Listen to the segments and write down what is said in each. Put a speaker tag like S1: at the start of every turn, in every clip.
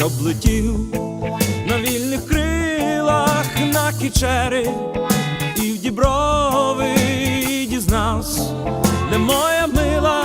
S1: щоб летів на вільних крилах на кічери і в діброви і дізнався, де моя мила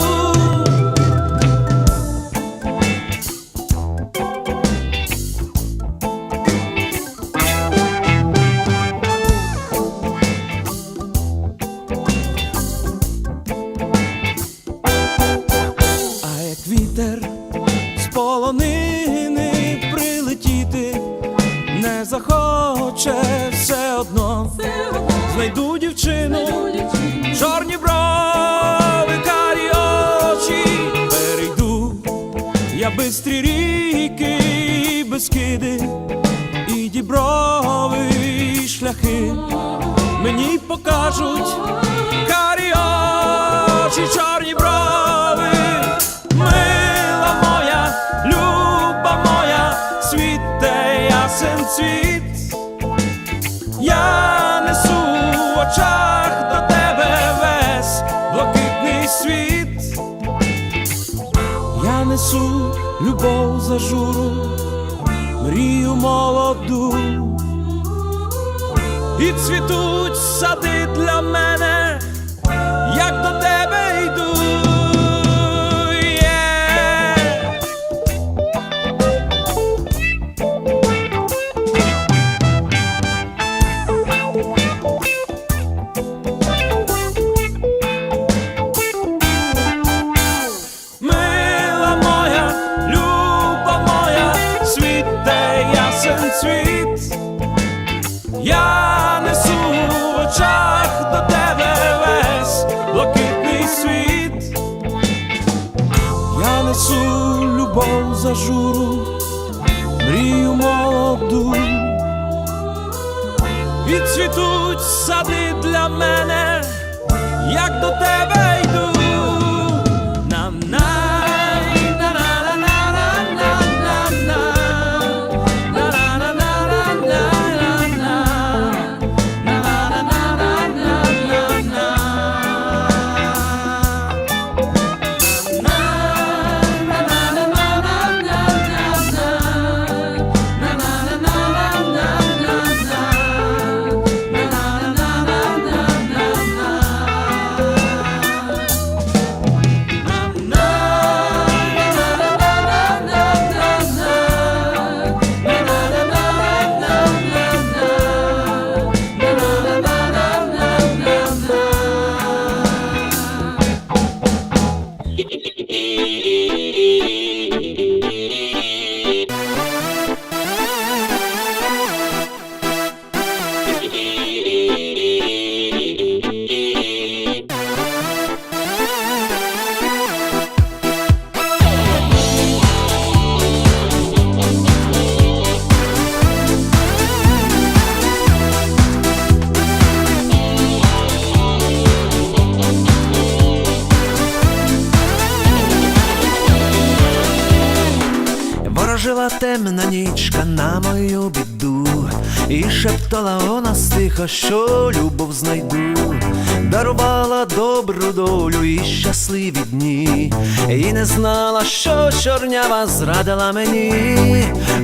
S1: Бистрі ріки, і безкиди, і діброви, шляхи. Мені покажуть карі очі, чорні любов за журу, мрію молоду. І цвітуть сади для мене, як до очах до тебе весь блакитний світ. Я несу любов за журу, мрію молоду. І цвітуть сади для мене, як до тебе
S2: Ворожила темна нічка на мою біду, і шептала вона стиха, що любов знайду, дарувала добру долю і щасливі дні, і не знала, що чорнява зрадила мені,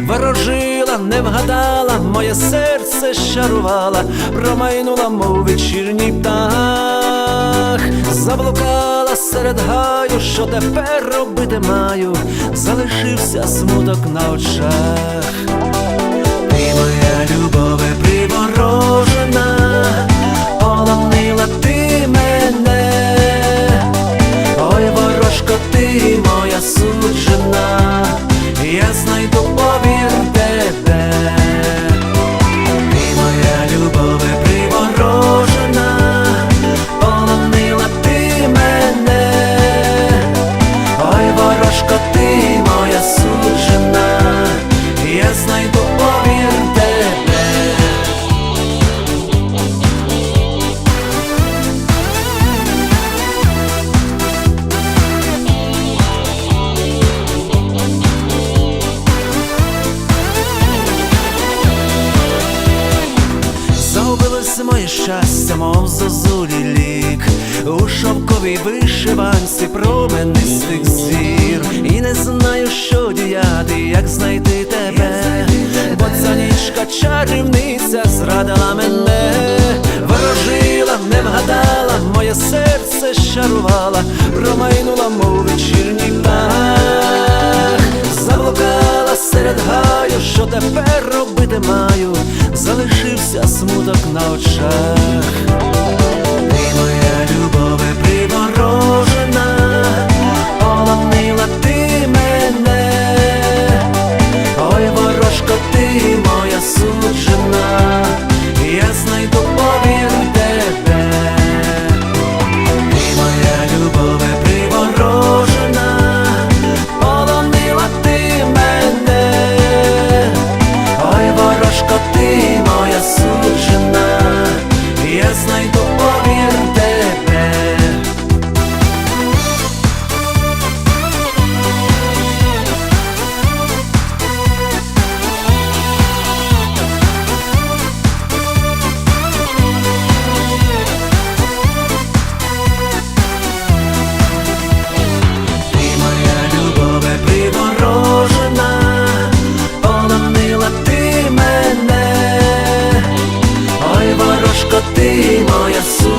S2: ворожила, не вгадала, моє серце щарувала, промайнула, мов вечірній птах, заблукала серед гаю, що тепер робити маю, залишився смуток на очах. Ти моя любове приворожена, ти моя суджена, моє щастя, мов зозулі лік. У шовковій вишиванці променистих зір. І не знаю, що діяти, як знайти тебе. Бо ця нічка чарівниця зрадила мене. Ворожила, не вгадала, моє серце щарувала. Промайнула, мов вечірній Заблукала серед що тепер робити маю, залишився смуток на очах. Ти моя любове приворожена, ворожко, ти моя суджена,